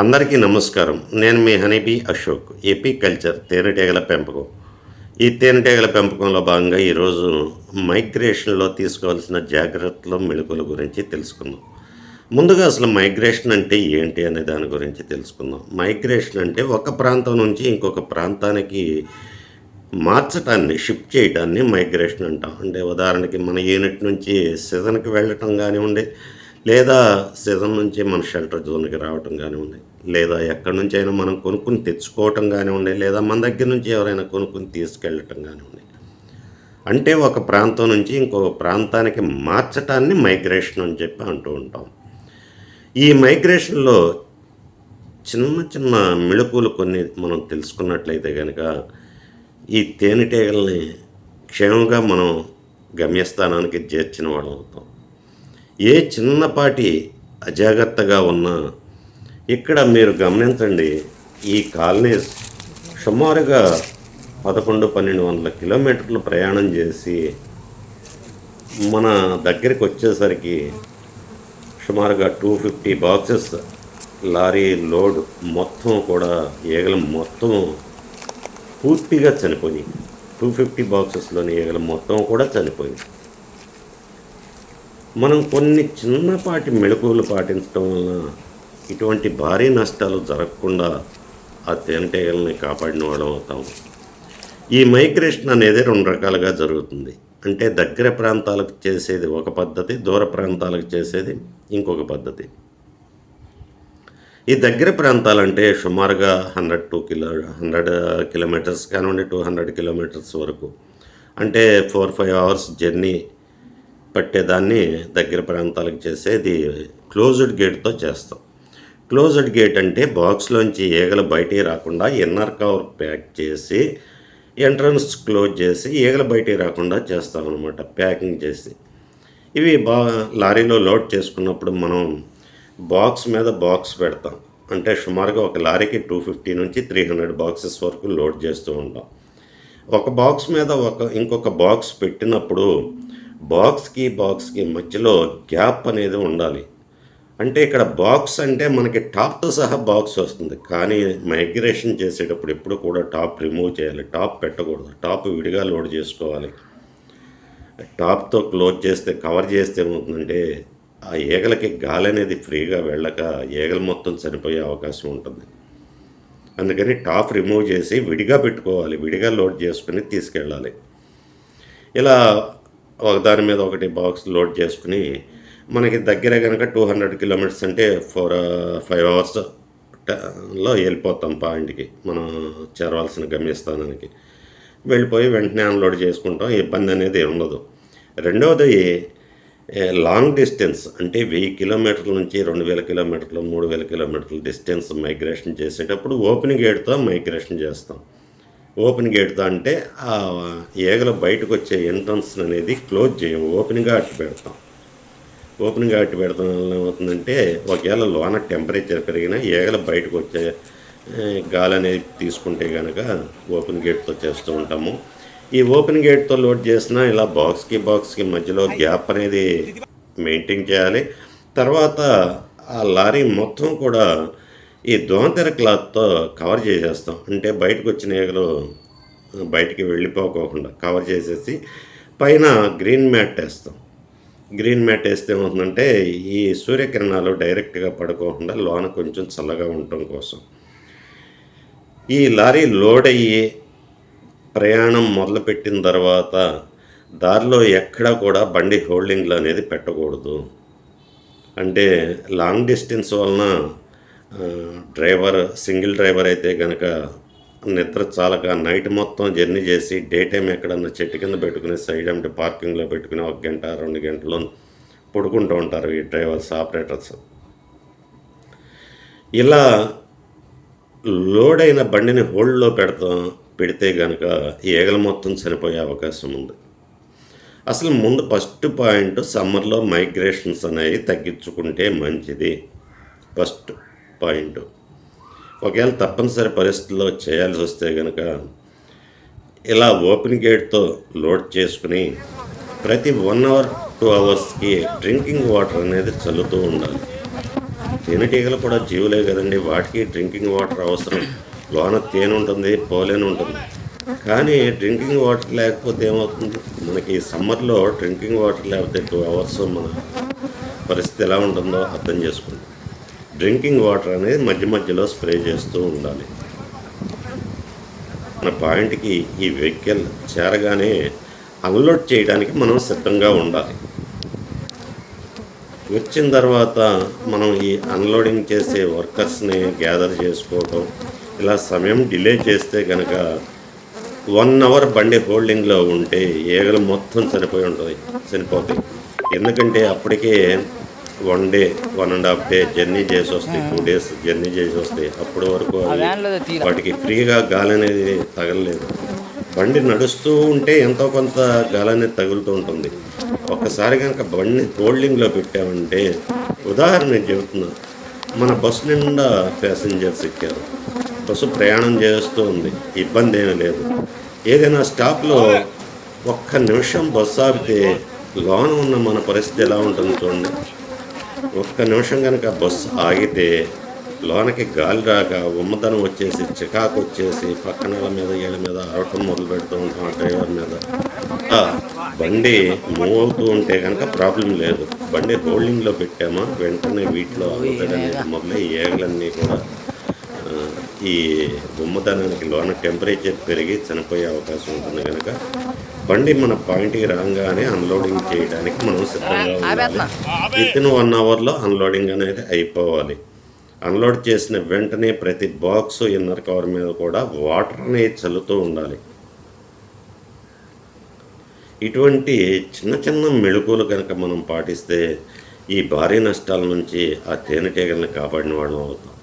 అందరికీ నమస్కారం. నేను మీ హనీబీ అశోక్ ఏపీ కల్చర్ తేనెటీగల పెంపకం. ఈ తేనెటీగల పెంపకంలో భాగంగా ఈరోజు మైగ్రేషన్లో తీసుకోవాల్సిన జాగ్రత్తలు మెళుకుల గురించి తెలుసుకుందాం. ముందుగా అసలు మైగ్రేషన్ అంటే ఏంటి అనే దాని గురించి తెలుసుకుందాం. మైగ్రేషన్ అంటే ఒక ప్రాంతం నుంచి ఇంకొక ప్రాంతానికి మార్చటాన్ని షిఫ్ట్ చేయటాన్ని మైగ్రేషన్ అంటాం. అంటే ఉదాహరణకి మన యూనిట్ నుంచి సీజన్కి వెళ్ళటం కానివ్వండి లేదా సీజన్ నుంచి మన షెల్టర్ జోన్కి రావటం కానివ్వండి లేదా ఎక్కడి నుంచి అయినా మనం కొనుక్కుని తెచ్చుకోవటం కానివ్వండి లేదా మన దగ్గర నుంచి ఎవరైనా కొనుక్కుని తీసుకెళ్ళటం కానివ్వండి. అంటే ఒక ప్రాంతం నుంచి ఇంకొక ప్రాంతానికి మార్చటాన్ని మైగ్రేషన్ అని చెప్పి అంటూ ఉంటాం. ఈ మైగ్రేషన్లో చిన్న చిన్న మెళుకులు కొన్ని మనం తెలుసుకున్నట్లయితే కనుక ఈ తేనెటీగల్ని క్షేమంగా మనం గమ్యస్థానానికి చేర్చిన వాళ్ళం అవుతాం. ఏ చిన్నపాటి అజాగ్రత్తగా ఉన్నా ఇక్కడ మీరు గమనించండి ఈ కాలనీస్ సుమారుగా పదకొండు పన్నెండు వందల కిలోమీటర్లు ప్రయాణం చేసి మన దగ్గరికి వచ్చేసరికి సుమారుగా two fifty boxes lorry load మొత్తం కూడా ఈగలు మొత్తం పూర్తిగా చనిపోయింది టూ ఫిఫ్టీ బాక్సెస్లోని ఈగలు మొత్తం కూడా చనిపోయింది మనం కొన్ని చిన్నపాటి మెళకువలు పాటించడం వలన ఇటువంటి భారీ నష్టాలు జరగకుండా ఆ తేనెటీగల్ని కాపాడిన వాళ్ళం అవుతాం. ఈ మైగ్రేషన్ అనేది రెండు రకాలుగా జరుగుతుంది. అంటే దగ్గర ప్రాంతాలకు చేసేది ఒక పద్ధతి దూర ప్రాంతాలకు చేసేది ఇంకొక పద్ధతి. ఈ దగ్గర ప్రాంతాలంటే సుమారుగా hundred two kilo hundred kilometres కానివ్వండి టూ హండ్రెడ్ కిలోమీటర్స్ వరకు. అంటే ఫోర్ ఫైవ్ అవర్స్ జర్నీ పట్టేదాన్ని దగ్గర ప్రాంతాలకు చేసేది క్లోజ్డ్ గేట్తో చేస్తాం. క్లోజ్డ్ గేట్ అంటే బాక్స్లోంచి ఈగలు బయటికి రాకుండా ఇన్నర్ కవర్ ప్యాక్ చేసి ఎంట్రన్స్ క్లోజ్ చేసి ఈగలు బయటికి రాకుండా చేస్తాం అనమాట ప్యాకింగ్ చేసి. ఇవి బా లారీలో లోడ్ చేసుకున్నప్పుడు మనం బాక్స్ మీద బాక్స్ పెడతాం. అంటే సుమారుగా ఒక లారీకి టూ ఫిఫ్టీ నుంచి త్రీ హండ్రెడ్ బాక్సెస్ వరకు లోడ్ చేస్తూ ఉంటాం. ఒక బాక్స్ మీద ఒక ఇంకొక బాక్స్ పెట్టినప్పుడు బాక్స్కి బాక్స్కి మధ్యలో గ్యాప్ అనేది ఉండాలి. అంటే ఇక్కడ బాక్స్ అంటే మనకి టాప్తో సహా బాక్స్ వస్తుంది. కానీ మైగ్రేషన్ చేసేటప్పుడు ఎప్పుడు కూడా టాప్ రిమూవ్ చేయాలి. టాప్ పెట్టకూడదు. టాప్ విడిగా లోడ్ చేసుకోవాలి. టాప్తో క్లోజ్ చేస్తే కవర్ చేస్తే ఏమవుతుందంటే ఆ ఈగలకి గాలి అనేది ఫ్రీగా వెళ్ళక ఈగలు మొత్తం చనిపోయే అవకాశం ఉంటుంది. అందుకని టాప్ రిమూవ్ చేసి విడిగా పెట్టుకోవాలి. విడిగా లోడ్ చేసుకుని తీసుకెళ్ళాలి. ఇలా ఒక దాని మీద ఒకటి బాక్స్ లోడ్ చేసుకుని మనకి దగ్గర కనుక టూ హండ్రెడ్ కిలోమీటర్స్ అంటే ఫోర్ ఫైవ్ అవర్స్లో వెళ్ళిపోతాం పాయింట్కి మనం చేరవలసిన గమ్యస్థానానికి. వెళ్ళిపోయి వెంటనే అన్లోడ్ చేసుకుంటాం ఇబ్బంది అనేది ఉండదు. రెండవది లాంగ్ డిస్టెన్స్ అంటే వెయ్యి కిలోమీటర్ల నుంచి రెండు వేల కిలోమీటర్లు మూడు వేల కిలోమీటర్ల డిస్టెన్స్ మైగ్రేషన్ చేసేటప్పుడు ఓపెనింగ్ గేట్తో మైగ్రేషన్ చేస్తాం. ఓపెన్ గేట్తో అంటే ఆ ఈగలు బయటకు వచ్చే ఎంట్రన్స్ అనేది క్లోజ్ చేయం. ఓపెన్గా అట్టు పెడతాం. ఓపెన్గా అట్టు పెడతాం. వల్ల ఏమవుతుందంటే ఒకవేళ లోన టెంపరేచర్ పెరిగినా ఈగలు బయటకు వచ్చే గాలి అనేది తీసుకుంటే కనుక ఓపెన్ గేట్తో చేస్తూ ఉంటాము. ఈ ఓపెన్ గేట్తో లోడ్ చేసినా ఇలా బాక్స్కి బాక్స్కి మధ్యలో గ్యాప్ అనేది మెయింటైన్ చేయాలి. తర్వాత ఆ లారీ మొత్తం కూడా ఈ దోమతెర క్లాత్తో కవర్ చేసేస్తాం. అంటే బయటకు వచ్చిన ఈగలు బయటికి వెళ్ళిపోకోకుండా కవర్ చేసేసి పైన గ్రీన్ మ్యాట్ వేస్తాం. గ్రీన్ మ్యాట్ వేస్తే ఏమవుతుందంటే ఈ సూర్యకిరణాలు డైరెక్ట్గా పడుకోకుండా లోన కొంచెం చల్లగా ఉండటం కోసం. ఈ లారీ లోడ్ అయ్యి ప్రయాణం మొదలుపెట్టిన తర్వాత దారిలో ఎక్కడా కూడా బండి హోల్డింగ్లు అనేది పెట్టకూడదు. అంటే లాంగ్ డిస్టెన్స్ వలన డ్రైవర్ సింగిల్ డ్రైవర్ అయితే కనుక నిద్ర చాలక నైట్ మొత్తం జర్నీ చేసి డే టైం ఎక్కడన్నా చెట్టు కింద పెట్టుకుని సైడ్ అంటే పార్కింగ్లో పెట్టుకుని ఒక గంట రెండు గంటలు పడుకుంటూ ఉంటారు ఈ డ్రైవర్స్ ఆపరేటర్స్. ఇలా లోడ్ అయిన బండిని హోల్డ్లో పెడతాం పెడితే కనుక ఈగలు మొత్తం చనిపోయే అవకాశం ఉంది. అసలు ముందు ఫస్ట్ పాయింట్ సమ్మర్లో మైగ్రేషన్స్ అనేవి తగ్గించుకుంటే మంచిది. First point. ఒకవేళ తప్పనిసరి పరిస్థితుల్లో చేయాల్సి వస్తే కనుక ఇలా ఓపెన్ గేట్తో లోడ్ చేసుకుని ప్రతి వన్ అవర్ టూ అవర్స్కి డ్రింకింగ్ వాటర్ అనేది చల్లుతూ ఉండాలి. తేనెటీగలు కూడా జీవులే కదండి. వాటికి డ్రింకింగ్ వాటర్ అవసరం. లోన తేనె ఉంటుంది పోలేని ఉంటుంది. కానీ డ్రింకింగ్ వాటర్ లేకపోతే ఏమవుతుంది? మనకి సమ్మర్లో డ్రింకింగ్ వాటర్ లేకపోతే టూ అవర్స్ మన పరిస్థితి ఎలా ఉంటుందో అర్థం చేసుకోండి డ్రింకింగ్ వాటర్ అనేది మధ్య మధ్యలో స్ప్రే చేస్తూ ఉండాలి. మన పాయింట్కి ఈ వెహికల్ చేరగానే అన్లోడ్ చేయడానికి మనం సిద్ధంగా ఉండాలి. వచ్చిన తర్వాత మనం ఈ అన్లోడింగ్ చేసే వర్కర్స్ని గ్యాదర్ చేసుకోవటం ఇలా సమయం డిలే చేస్తే కనుక వన్ అవర్ బండి హోల్డింగ్లో ఉంటే ఈగలు మొత్తం చనిపోయి ఉంటుంది చనిపోతాయి ఎందుకంటే అప్పటికే one day one and half day journey చేసి వస్తాయి. టూ డేస్ జర్నీ చేసి వస్తాయి. అప్పటి వరకు వాటికి ఫ్రీగా గాలి అనేది తగలలేదు. బండి నడుస్తూ ఉంటే ఎంతో కొంత గాలి అనేది తగులుతూ ఉంటుంది. ఒక్కసారి కనుక బండి హోల్డింగ్లో పెట్టామంటే ఉదాహరణ నేను చెబుతున్నా. మన బస్సు నిండా ప్యాసింజర్స్ ఎక్కారు. బస్సు ప్రయాణం చేస్తూ ఉంది. ఇబ్బంది ఏమీ లేదు. ఏదైనా స్టాప్లో ఒక్క నిమిషం బస్సు ఆపితే లోన ఉన్న మన పరిస్థితి ఎలా ఉంటుంది చూడండి. ఒక్క నిమిషం కనుక బస్సు ఆగితే లోనకి గాలి రాక ఉమ్మదనం వచ్చేసి చికాకు వచ్చేసి పక్కన మీద వీళ్ళ మీద అరవటం మొదలు పెడుతూ ఉంటాం ఆ డ్రైవర్ మీద. బండి మూవ్ అవుతూ ఉంటే కనుక ప్రాబ్లం లేదు. బండి హోల్డింగ్లో పెట్టామా వెంటనే వీటిలో అవుతాడనే మొదలై ఏగలన్నీ కూడా ఈ ఉమ్మదనానికి లోన టెంపరేచర్ పెరిగి చనిపోయే అవకాశం ఉంటుంది కనుక బండి మన పాయింట్కి రాగానే అన్లోడింగ్ చేయడానికి మనం సిద్ధంగా ఉండాలి. విత్ ఇన్ వన్ అవర్లో అన్లోడింగ్ అనేది అయిపోవాలి. అన్లోడ్ చేసిన వెంటనే ప్రతి బాక్స్ ఇన్నర్ కవర్ మీద కూడా వాటర్ అనేది చల్లుతూ ఉండాలి. ఇటువంటి చిన్న చిన్న మెళుకులు కనుక మనం పాటిస్తే ఈ భారీ నష్టాల నుంచి ఆ తేనెటీగల్ని కాపాడిన వాళ్ళం అవుతాం.